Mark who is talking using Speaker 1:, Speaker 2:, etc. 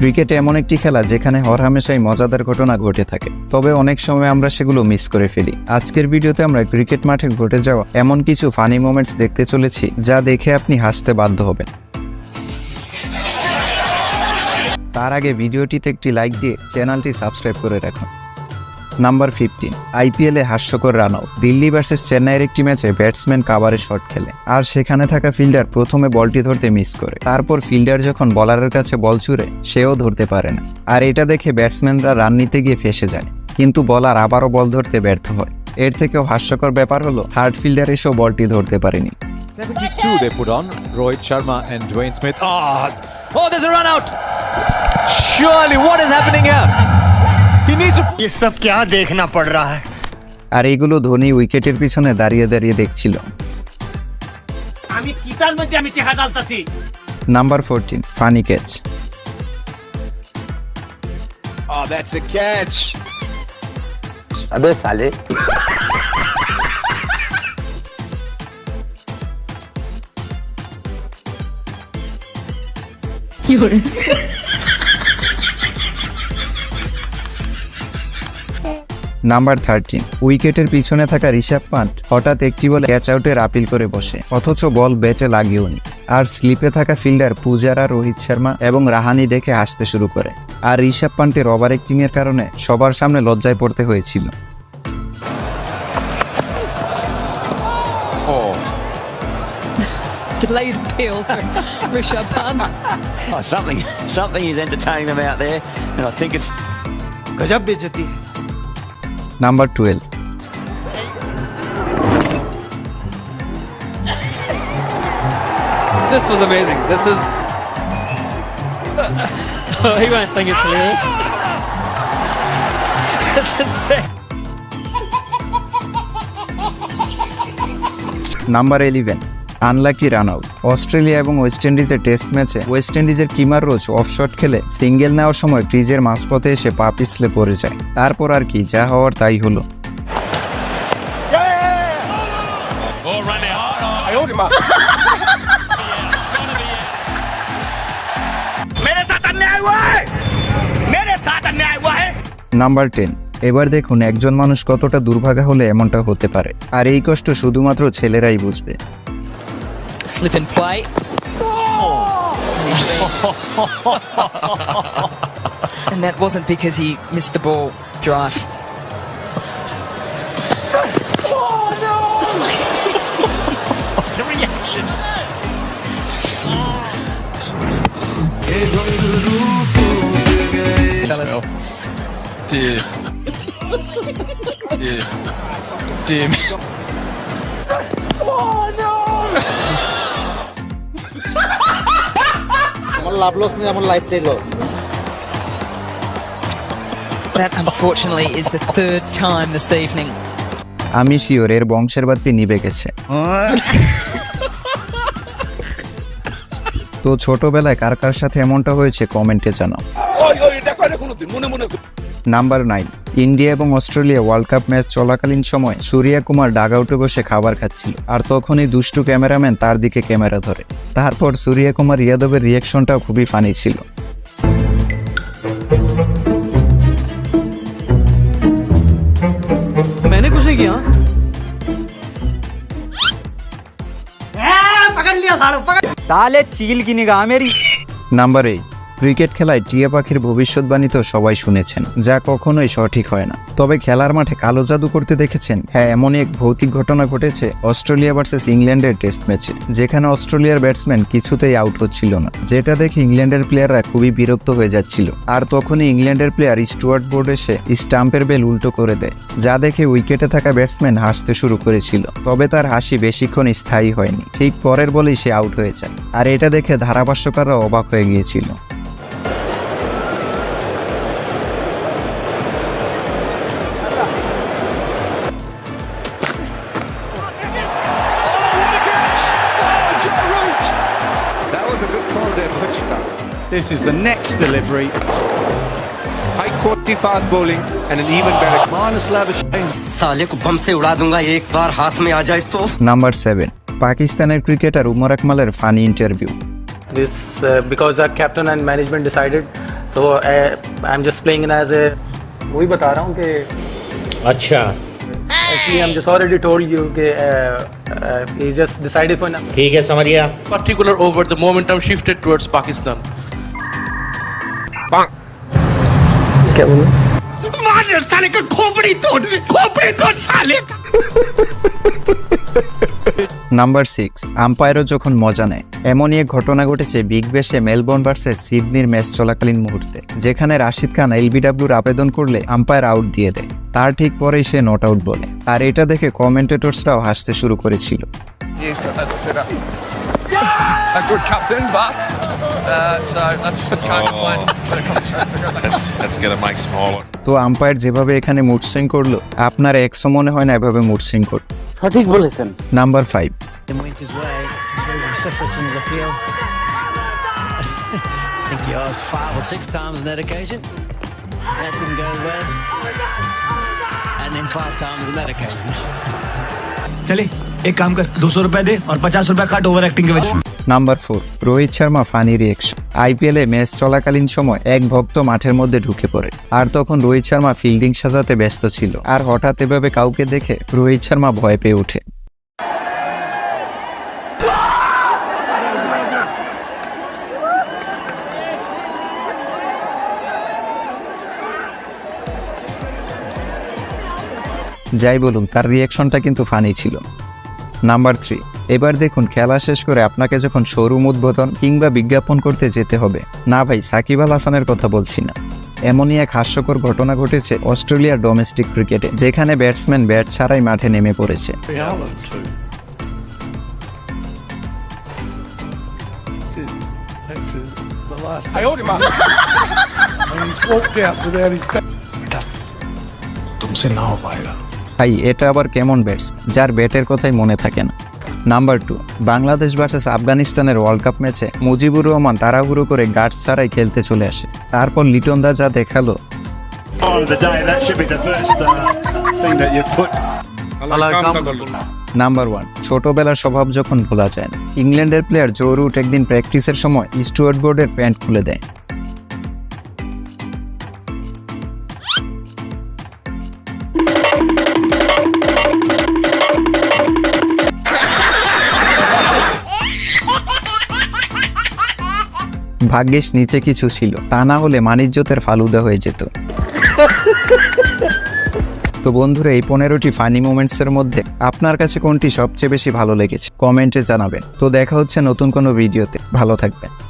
Speaker 1: Cricket এমন একটি খেলা যেখানে হরহামেশাই মজাদার ঘটনা ঘটে থাকে। তবে অনেক সময় আমরা সেগুলো মিস করে ফেলি। আজকের ভিডিওতে আমরা ক্রিকেট মাঠে ঘটে যাওয়া এমন কিছু ফানি মোমেন্টস দেখতে চলেছি, যা দেখে আপনি হাসতে বাধ্য হবেন। তার আগে ভিডিওটিতে একটি লাইক দিয়ে চ্যানেলটি সাবস্ক্রাইব করে রাখুন। নাম্বার ফিফটিন আইপিএলে হাস্যকর রান আউট দিল্লি ভার্সেস চেন্নাইয়ের একটি ম্যাচে ব্যাটসম্যান কাভারে শট খেলে। আর সেখানে থাকা ফিল্ডার প্রথমে বলটি ধরতে মিস করে। তারপর ফিল্ডার যখন বলারের কাছে বল ছুড়ে সেও ধরতে পারে না। আর এটা দেখে ব্যাটসম্যানরা রান নিতে গিয়ে ফেসে যায়। কিন্তু বলার আবারও বল ধরতে ব্যর্থ হয়। এর থেকেও হাস্যকর ব্যাপার হলো হার্ড ফিল্ডার এসেও বলটি ধরতে পারেনি।
Speaker 2: 72 they put oh there's a run out. Surely, what is happening here? He needs to.
Speaker 3: ये सब क्या देखना पड़ रहा है
Speaker 1: আর এইগুলো ধোনি উইকেটের পিছনে দাঁড়িয়ে দাঁড়িয়ে দেখছিল
Speaker 4: আমি কিতার মধ্যে আমি টেকা ডালতাছি
Speaker 1: number fourteen funny catch
Speaker 2: Oh, that's a catch.
Speaker 3: अबे साले
Speaker 1: নাম্বার থার্টিন উইকেটের পিছনে থাকা ঋষভ পান্ট হঠাৎ একটি বলে ক্যাচ আউটের আপিল করে বসে অথচ বল ব্যাটে লাগেওনি। আর স্লিপে থাকা ফিল্ডার পূজারা রোহিত শর্মা এবং রাহানি দেখে হাসতে শুরু করে। আর ঋষভ পান্টের ওভার অ্যাক্টিং এর কারণে সবার সামনে লজ্জায় পড়তে হয়েছিল।
Speaker 5: delayed appeal for Rishabh Pant.
Speaker 6: Oh, something, something is entertaining them out there, and I think it's
Speaker 4: গজব বেজতি
Speaker 1: Number twelve
Speaker 5: This was amazing. This is.
Speaker 4: he won't think it's hilarious. this is sick.
Speaker 1: Number eleven Unlucky run out Australia এবং west ইন্ডিজের test ম্যাচে west ইন্ডিজের Kemar রোজ অফশট খেলে single নেওয়ার সময় ক্রিজের মাঝপথে এসে পা পিছলে পড়ে যায়। তারপর আর কি, যা হওয়ার তাই হলো। নাম্বার টেন এবার দেখুন একজন মানুষ কতটা দুর্ভাগা হলে এমনটা হতে পারে। আর এই কষ্ট শুধুমাত্র ছেলেরাই বুঝবে।
Speaker 7: Slip and play. Oh! and that wasn't because he missed the ball drive. Oh, no!
Speaker 4: The reaction.
Speaker 3: আমার লাভ লস নেই আমার লাইফটাই loss
Speaker 7: That unfortunately is the third time this evening.
Speaker 1: আমি শিওর এর বংশের বাতি নিভে গেছে। তো ছোটবেলায় কার কার সাথে এমনটা হয়েছে কমেন্টে জানাও। নাম্বার নাইন ইন্ডিয়া এবং অস্ট্রেলিয়া ওয়ার্ল্ড কাপ ম্যাচ চলাকালীন সময় সূর্যা কুমার ডাগ আউটে বসে খাবার খাচ্ছিল আর তখনই দুষ্টু ক্যামেরাম্যান তার দিকে ক্যামেরা ধরে তারপর সূর্যা কুমার ইয়াদবের রিয়াকশনটাও খুবই ফানি ছিল
Speaker 3: मैंने कुछ नहीं किया
Speaker 8: साले चील की निगाह मेरी
Speaker 1: নাম্বার এইট ক্রিকেট খেলায় টিয়া পাখির ভবিষ্যৎবাণী তো সবাই শুনেছেন, যা কখনোই সঠিক হয় না। তবে খেলার মাঠে কালো জাদু করতে দেখেছেন হ্যাঁ এমনই এক ভৌতিক ঘটনা ঘটেছে অস্ট্রেলিয়া ভার্সেস ইংল্যান্ডের টেস্ট ম্যাচে, যেখানে অস্ট্রেলিয়ার ব্যাটসম্যান কিছুতেই আউট হচ্ছিল না। যেটা দেখে ইংল্যান্ডের প্লেয়াররা খুবই বিরক্ত হয়ে যাচ্ছিল। আর তখনই ইংল্যান্ডের প্লেয়ার স্টুয়ার্ট বোর্ড এসে স্টাম্পের বেল উল্টো করে দেয়, যা দেখে উইকেটে থাকা ব্যাটসম্যান হাসতে শুরু করেছিল। তবে তার হাসি বেশিক্ষণ স্থায়ী হয়নি, ঠিক পরের বলেই সে আউট হয়ে যায়। আর এটা দেখে ধারাভাষ্যকাররা অবাক হয়ে গিয়েছিল।
Speaker 2: This is the next delivery. High quality fast bowling and an even better. Marnus Lavish shines
Speaker 6: साले को बम से उड़ा दूंगा एक बार हाथ में आ जाए तो
Speaker 1: নাম্বার সেভেন পাকিস্তানের cricketer Umar আকমালের funny interview
Speaker 9: this uh, because our captain and management decided so uh, i'm just playing in as a वही बता रहा हूँ कि
Speaker 10: अच्छा
Speaker 9: actually i'm just already told you कि uh, uh, he just decided for now
Speaker 10: ठीक है समझ गया
Speaker 4: particular over the momentum shifted towards Pakistan. কেমন? মানের সালে খোপড়ি তোর খোপড়ি তোর সালে
Speaker 1: নাম্বার সিক্স আম্পায়ারও যখন মজা নেয় এমনই এক ঘটনা ঘটেছে বিগ ব্যাশে মেলবোর্ন ভার্সেস সিডনির ম্যাচ চলাকালীন মুহূর্তে যেখানে রাশিদ খান এলবিডাব্লিউর আবেদন করলে আম্পায়ার আউট দিয়ে দেয়। তার ঠিক পরেই সে নট আউট বলে। আর এটা দেখে কমেন্টেটর্সরাও হাসতে শুরু করেছিল।
Speaker 5: Yes, as I said, a, a good captain, but uh, so that's can't complain when it comes to
Speaker 11: That's, that's going to make smaller.
Speaker 1: তো আম্পায়ার যেভাবে এখানে মুড সুইং করলো আপনার একশো মনে হয় না এভাবে মুড সুইং করবে
Speaker 9: সঠিক বলেছেন
Speaker 1: number five
Speaker 7: went his way. He's very vociferous in his appeal. I think he asked five or six times on that occasion. That didn't go well. And then five times on that occasion.
Speaker 3: चले एक काम कर दो सौ रुपए दे और पचास रुपए काट ओवर एक्टिंग के वजह
Speaker 1: number four Rohit Sharma funny reaction আইপিএলে ম্যাচ চলাকালীন সময় এক ভক্ত মাঠের মধ্যে ঢুকে পড়ে আর তখন রোহিত শর্মা ফিল্ডিং সাজাতে ব্যস্ত ছিল আর হঠাৎ এভাবে কাউকে দেখে রোহিত শর্মা ভয় পেয়ে ওঠে যাই বলুন তার রিয়াকশনটা কিন্তু ফানি ছিল নাম্বার থ্রি এবার দেখুন খেলা শেষ করে আপনাকে যখন শোরুম উদ্বোধন কিংবা বিজ্ঞাপন করতে যেতে হবে না ভাই সাকিব আল হাসানের কথা বলছি না এমনই এক হাস্যকর ঘটনা ঘটেছে অস্ট্রেলিয়ার ডোমেস্টিক ক্রিকেটে যেখানে ব্যাটসম্যান ব্যাট ছাড়াই মাঠে নেমে পড়েছে
Speaker 4: I owed him up. and he's walked out without his
Speaker 3: तुमसे ना हो पाएगा
Speaker 1: ভাই এটা আবার কেমন ব্যাটস যার ব্যাটের কথাই মনে থাকে না। নাম্বার টু বাংলাদেশ ভার্সেস আফগানিস্তানের ওয়ার্ল্ড কাপ ম্যাচে মুজিবুর রহমান তাড়াহুড়ো করে গার্ড ছাড়াই খেলতে চলে আসে। তারপর লিটন দা যা দেখাল।
Speaker 2: Uh.
Speaker 1: নাম্বার ওয়ান ছোটবেলার স্বভাব যখন ভোলা যায় না ইংল্যান্ডের প্লেয়ার জো রুট একদিন প্র্যাকটিসের সময় স্টুয়ার্ট বোর্ডের প্যান্ট খুলে দেয়। ভাগ্যিস নিচে কিছু ছিল, তা না হলে মানিজ্যতের ফালুদা হয়ে যেত। তো বন্ধুরা, এই পনেরোটি ফানি মোমেন্টসের মধ্যে আপনার কাছে কোনটি সবচেয়ে বেশি ভালো লেগেছে? কমেন্টে জানাবেন। তো দেখা হচ্ছে নতুন কোনো ভিডিওতে। ভালো থাকবেন।